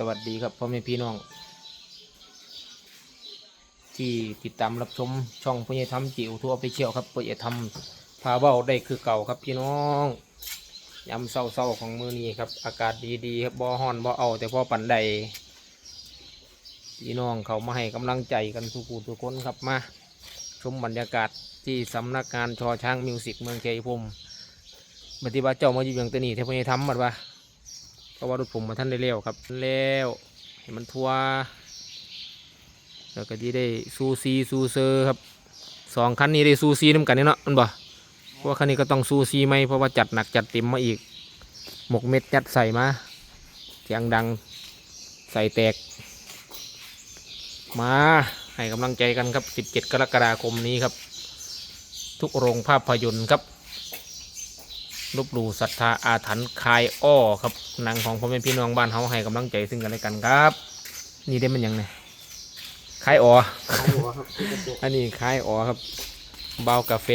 สวัสดีครับพ่อแม่พี่น้อง ที่ติดตามรับชมช่องพญธรรมจิ๋วทั่วไปเชี่ยวครับพญธรรมพาเบ้าได้คือเก่าครับพี่น้องยาเศร้าๆของมือนี้ครับ อากาศดีๆครับบ่ฮ้อนบ่เอา แต่พ่อปั่นใดพี่น้องเขามาให้กำลังใจกันทุกผู้ทุกคนครับมาชมบรรยากาศที่สำนักงานชอช้างมิวสิกเมืองชัยภูมิปฏิบัติเจ้ามาอยู่อย่างตัวนี้เทพญธรรมบัดว่า เพราะว่ารถผมมาท่านได้เร็วครับแล้วให้มันทัวแล้วก็ที่ได้ซูซีซูเซอร์ครับสองคันนี้ได้ซูซีน้ำกันเนี่เนาะมันบ่เพราะว่าคันนี้ก็ต้องซูซีไหมเพราะว่าจัดหนักจัดเต็มมาอีก หมกเม็ดยัดใส่มาเสียงดังใส่แตก มาให้กำลังใจกันครับ 17 กรกฎาคมนี้ครับ ทุกโรงภาพยนตร์ครับ ลบหลู่ศรัทธาอาถรรพ์คายอ้อครับหนังของพ่อแม่พี่น้องบ้านเฮาให้กำลังใจซึ่งกันและกันครับ นี่ได้มันหยังไงคายอ้ออันนี้คายอ้อครับ เบากาแฟ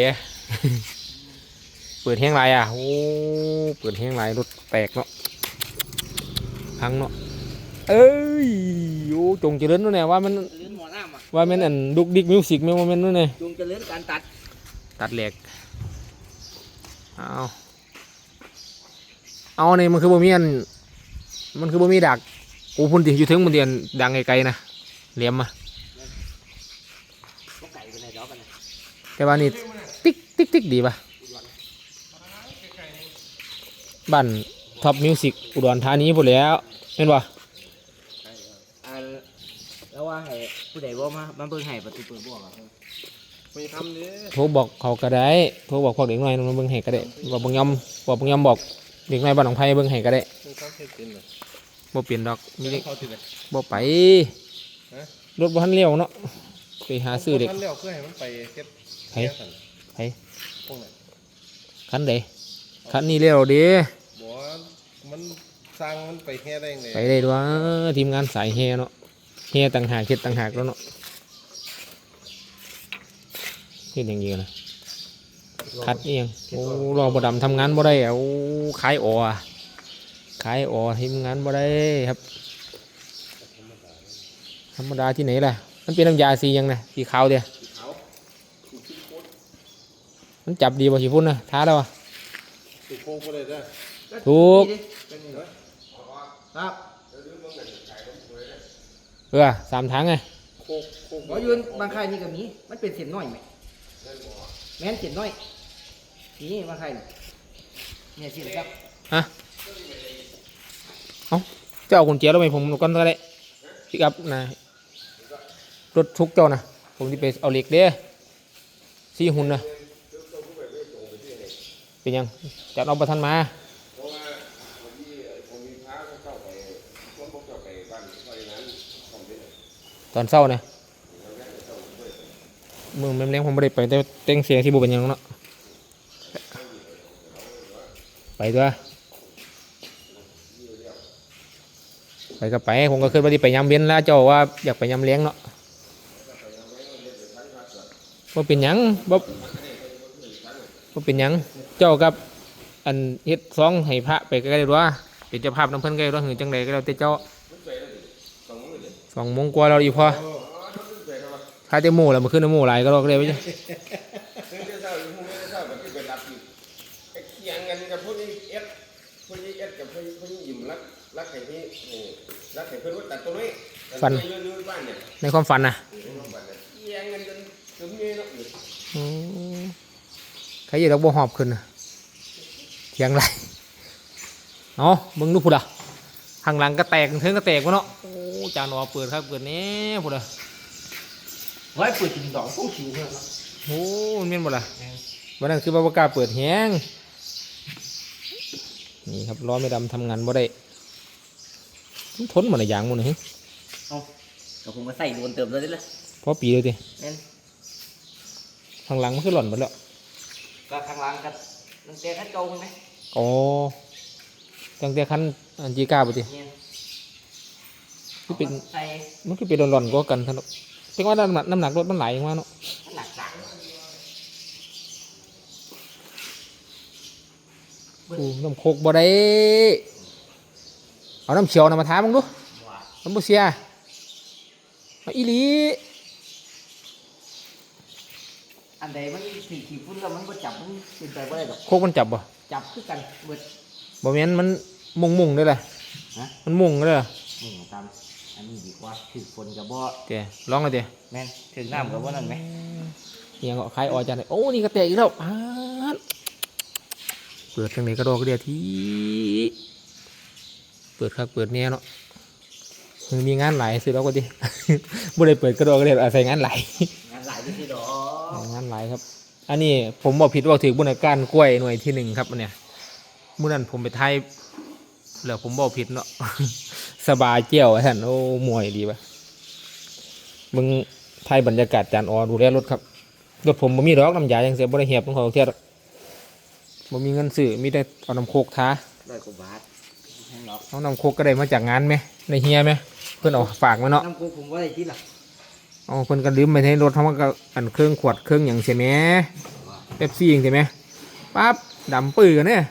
เปิดแห้งไรอะโอ้เปิดแห้งไรรถแตกเนาะพังเนาะเอ้ยโอ้จงเจริญนู่นเนี่ยว่ามันเจริญหมอน้ำอะว่ามันอันดุกดิกมิวสิกแม่นว่ามันนู่นเนี่ยจงเจริญการตัดตัดเหล็กเอา เอานี่มันคือบ่มีอันมันคือบ่มีดักโอ้พุ่นดิอยู่ถึงมันเดียนดังไกลๆนะเหลี่ยมมาก็ไก่ไปไหนเดี๋ยวกันนะแต่ว่านี่ติ๊กติ๊กติ๊กดีป่ะบ้านท็อปมิวสิกอุดรธานีพูดแหล้วเห็นป่ะอ่าแล้วว่าให้ผู้ใดบอกมามาเบิ่งให้ประตูเปิดบ่อครับไม่ทำเนี่ยโทรบอกเขาก็ได้โทรบอกพวกเด็กน้อยมาเบิ่งให้ก็ได้บอกบางยอมบอกบางยอมบอก เด็กน้อยบ้านของไผเบิ่งให้ก็ได้ไม่ทำเฮ็ดเป็นเหรอบ่เปลี่ยนดอกมีเด็กเขาติดเลย บ่ไปฮะ รถบ่ทันเลี้ยวเนาะไปหาซื้อเด็กท่านเลี้ยวเพื่อให้มันไปเฮ็ดไผแค่สั่นไผพวกนั้นคันใดคันนี้เลี้ยวเด้บอกว่ามันสร้างมันไปแค่ได้ยังไงไปได้ด้วยทีมงานสายแฮเนาะแฮต่างหากเฮ็ดต่างหากแล้วเนาะเฮ็ดอย่างนี้นะคัดเอียงโอ้รอบ่ดำทำงานบ่ได้อะโอ้ ขายอออะขายออทีมงานบ่ได้ครับ ธรรมดาที่ไหนล่ะ มันเป็นน้ำยาสีหยังนะสีขาวเดียวมันจับดีบ่สีพุ่นนะท้าแล้วอะสุโค้งก็ได้ได้ถูกครับเออสามทางไงโค้งโค้งหมอยืนบางค่ายนี่ก็มีมันเป็นเส้นน้อยไหมแม่นเส้นน้อยนี่บางค่ายนี่ เนี่ยเส้นครับฮะเอาเจ้ากุญแจแล้ไหมผมก่อนก็ได้พิกับนะรถทุกเจ้านะผมที่ไปเอาเหล็กเด้สี่หุ่นนะเป็นยังจัดเอาประทันมาตอนเศร้าเนี่ยมึงแม่เลี้ยงผมไม่ได้ไปแต่เต้งเสียงที่บุเป็นยังเนาะไป ตัวไปก็ไปผมก็เคยไปไปยำเวียนแล้วเจ้าว่าอยากไปยำเลี้ยงเนาะบ่าเป็นยังบ่บ่เป็นยังเจ้ากับอันเฮ็ดซองให้พระไปก็ได้ด้วยเป็นเจ้าภาพน้ำเพิ่นก็ได้ด้วยหรือจังใดก็แล้วแต่เจ้าสองมงกว่าเราอีพอถ้าจะโม่แล้วมันขึ้นโม่หลายก็เราก็เลยไปจ้ะ พวกนี้เอสกับพวกนี้พวกนี้ยิ้มรักรักไอ้ที่โอ้รักไอ้เพื่อนว่าตัดตัวนี้ตัดตัวนี้เรื่อยๆบ้านเนี่ยในความฝันนะเคียงกันจนถึงเงี้ยเนาะอืมใครอยากดอกบัวหอบขึ้นน่ะเทียงไรเนาะมึงดูพูดอะข้างหลังก็แตกเทิงก็แตกวะเนาะโอ้จานอเปิดครับเปิดแน่พูดอะไว้เปิดจริงดอกต้องขิวเนี่ยโอ้มันเป็นหมดอะวันนั้นคือบ่ากล้าเปิดแฮง นี่ครับล้อไม่ดำทำงานบ่ได้มันทนหมดเลยอย่างหมดเลยก็ผมก็ใส่โดนเติมเลยละเพราะปีเลยทีแม่นข้างหลังมันคือหล่อนหมดแล้วก็ข้างล่างกันมันแต่ขั้นเก่าไหมอ๋อตั้งแต่คันอันจีก้าไปทีเนี่ยคือเป็นใส่มันคือเป็นหล่อนๆกว่ากันท่านเนาะเพียงว่าน้ำหนักน้ำหนักรถมันไหลมาเนาะหนั กสั่งอู้น้ำโคกบ่ได้เอาน้ำเขียวนะมาท้ามึงดูว้ายมันบ่เสียเอาอีหลีอันใดมันสี่ขีดพุ่นแล้วมันก็จับมันเป็นไปไม่ได้ดอกโคกมันจับบ่จับคือกันเบิดบ่แม่นมันมุงมุงๆเด้อล่ะฮะมันมุงเด้อนี่ตามอันนี้ดีกว่าถือฝนกับบ่เดี๋ยวลองเลยเดี๋ยวแม่นถือน้ำกับบ่นั่นไหมเอียงก็คล้ายออจันเลยโอ้นี่ก็แตกอีกแล้วปาด เปิดทางไหนกระดอกกระเดียทีเปิดครับเปิดแน่เนาะมึงมีงานหลายสิแล้วก็ดิบ่ได้เปิดกระดอกกระเดียอาศัยงานหลายงานหลายที่สิดอกงานหลายครับ อันนี้ผมบอกผิดบอกถือบุญการกล้วยหน่วยที่หนึ่งครับอันเนี่ยเมื่อนั้นผมไปไทยแล้วผมบอกผิดเนาะสบายเจียวท่านโอ้มวยดีปะมึงไทยบรรยากาศจานออดูแลรถครับรถผมบ่มีดอกน้ำยาอย่างเสียบ่ได้เหียบต้องขอเทียบ บ่มีเงินซื้อมีแต่เอาน้ำโคกท้าร้อยกว่าบาทแพงหรอกเอาน้ำโคกก็ได้มาจากงานไหมในเฮียไหมเพื่อนเอาฝากมาเนาะน้ำกูผมว่าได้ที่หลักเอาเพิ่นก็ลืมไปในรถเขามันก็อันเครื่องขวดเครื่องอย่างเสียแหมเป๊ปซี่อย่างเสียแหมปั๊บดำปื้อกันเนี่ย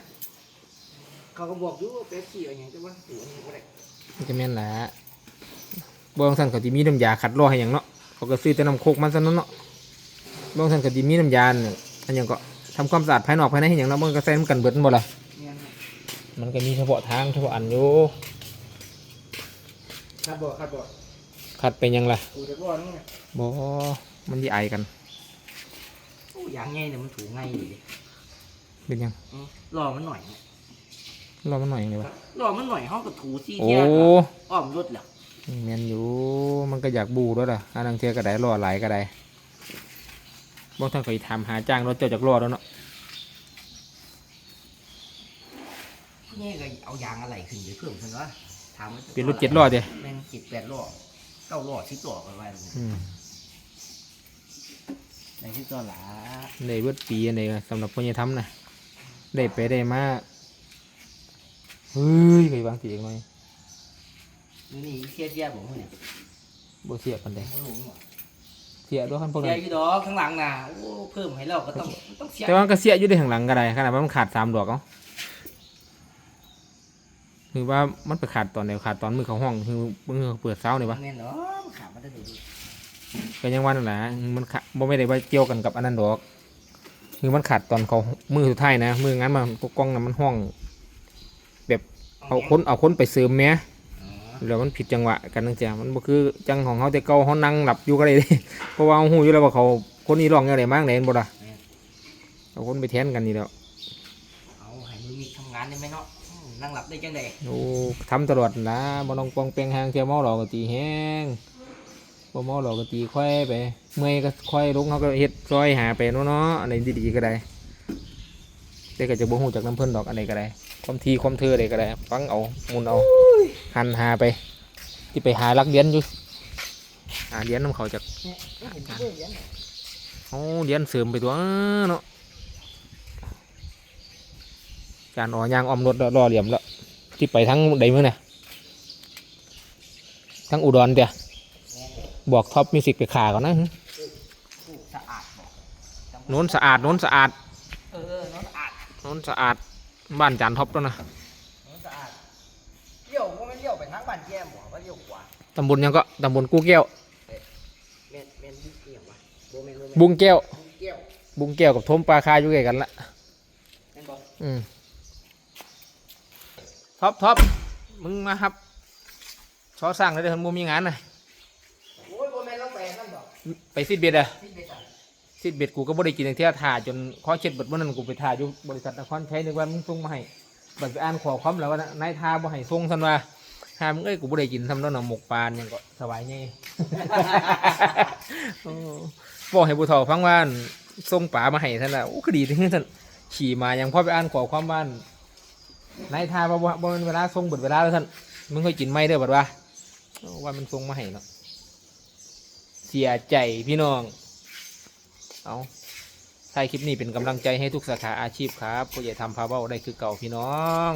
เขาก็บอกอยู่ว่าเป๊ปซี่อะไรอย่างเงี้ยว่าตัวนี้ก็ได้มันจะแม่นแหละบางท่านเขาจะมีน้ำยาขัดรอให้อย่างเนาะเขาก็ซื้อแต่น้ำโคกมันซะเนาะบางท่านก็จะมีน้ำยาเนี่ยอันอย่างก็ ทำความสะอาดภายนอกภายในให้อย่างเนาะมันก็ใส่น้ำกันเบิดหมดละเนี่ยมันก็มีเฉพาะทางเฉพาะอันอยู่ครับบอกครับบอกขัดเป็นหยังล่ะกูจะบอกนี่ไงบ่มันที่ไอกันโอ้ยางไงเนี่ยมันถูง่ายอยู่ดิเป็นหยังอืมรอมันหน่อยเนี่ยรอมันหน่อยอย่างเลยวะรอมันหน่อยห้องกับถูซี่โอ้เทียก็อ้อมรถแหละแมนอยู่มันก็อยากบูด้วยล่ะอันนังเทียก็ได้รอหลายก็ได้ บางท่านก็สิถามหาจ้างรถเจ้าจากรอแล้วเนาะนี่ก็เอายางอะไรขึ้นไปเพิ่มขึ้นวะถามว่าเป็นรถเจ็ดล้อเดียแม่งเจ็ดแปดล้อเก้าล้อสิบล้อกันไปเลยอืมในที่ตัวหลาได้เบิดปีอันใดสำหรับคนจะทำนะได้ไปได้มาเฮ้ยเคยบางทีเองหน่อยนี่นี่เทียเทียผมเนี่ยบ่เสียปันใดผมรู้หมดเสียด้วยคันพวกเทีนั้ยนอยู่ดอกข้างหลังน่ะโอ้เพิ่มให้เราก็ต้องต้องเสียแต่ว่ามันก็เสียอยู่ในข้างหลังก็ได้ขนาดว่ามันขาดสามดอกเนาะคือว่ามันไปขาดตอนไหนขาดตอนมือเขาห้องคือมือเขาเปิดเสาเนี่ยวะแม่นเนาะขามันจะดูดีก็ยังว่านั่นแหละมันขาบ่ไม่ได้ว่าเกี่ยวกันกับอันนั้นดอกคือมันขาดตอนเขามือสุดท้ายนะมืองั้นมันกล้องนั้นมันห้อง เอาคนเอาคนไปเสริมแหม่อ๋อ แล้วมันผิดจังหวะกันตั้งแต่มันบ่คือจังของเขาแต่เก่าเขานั่งหลับอยู่ก็ได้เด้เพราะว่าเขาหูอยู่แล้วว่าเขาคนนี้ร้องอะไรมากเลยบ่ล่ะเอาคนไปแทนกันนี่แล้วเอาให้มือมีทำงานได้ไหมเนาะอืมนั่งหลับได้จังไดโอ้ทำตลอดนะบ่ต้องปองแปงหางเที่ยวเมาหลอกก็ตีแห้งบ่เมาหลอกก็ตีค่อยไป เมื่อยก็ค่อยลงเขาก็เฮ็ดซอยหาไปเนาะเนาะอันไหนดีๆก็ได้แต่ก็จะบ่ฮู้จากน้ำเพิ่นดอกอันไหนก็ได้ความทีความเธออะไรก็ได้ ฟังเอาหมุนเอา หันหาไป ที่ไปหาลักเดียนอยู่หาเดียนน้ำเขาจากเนี่อนเลี้ยนเดียนเสริมไปตัวเนาะจานอ๋อยางอมรถรอเหลี่ยมแล้วที่ไปทั้งใดเมื้อน่ะทั้งอุดรเดียบอกท็อปมิวสิกไปขาก่อนนะสะอาดบอกโน้นสะอาดโน้นสะอาดโน้นสะอาดบ้านจานท็อปแล้วนะเนาะ เลี้ยวขวาตำบลยังก็ตำบลกู้แก้ว แม่นแม่นบุกเกี่ยววะโบแม่นโบแม่นบุงแก้ว บุกเกี่ยวบุงแก้วกับทมปลาคาอยู่ใกล้กันละแม่นบอกอืมท็อปท็อปมึงมาครับชอสร้างเลยเดี๋ยวมันบ่มีงานนะโอ้ยโบแม่นเราแปลนั่นบอกไปซิดเบ็ดอะ ที่ไปสั่งซิดเบ็ดกูก็บ่ได้กินอย่างเที่ยถ่าจนข้อเช็ดเบ็ดวันนั้นกูไปถ่าอยู่บริษัทนครชัยนึกว่ามึงส่งมาให้บัดไปอ่านขอความแล้วว่านายทาบ่ให้ส่งซันว่า หามึงเอ้ยกูบ่ได้กินทำแล้วน่ะหมกปานี่ยงก็สบายไง โอ้บอกให้ผู้เฒ่าฟังว่านส่งปลามาให้ท่านน่ะโอ้คือดีที่ท่านขี่มายังพ่อไปอ่านขอความว่านายทาบ่บ่บ่เป็นเวลาส่งเบิดเวลาแล้วท่านมึงเคยกินไหมเด้อบัดว่าโอ้ว่ามันส่งมาให้เนาะเสียใจพี่น้อง เอาถ่ายคลิปนี้เป็นกำลังใจให้ทุกสาขาอาชีพครับผู้ใหญ่ทำพาเบ้าได้คือเก่าพี่น้อง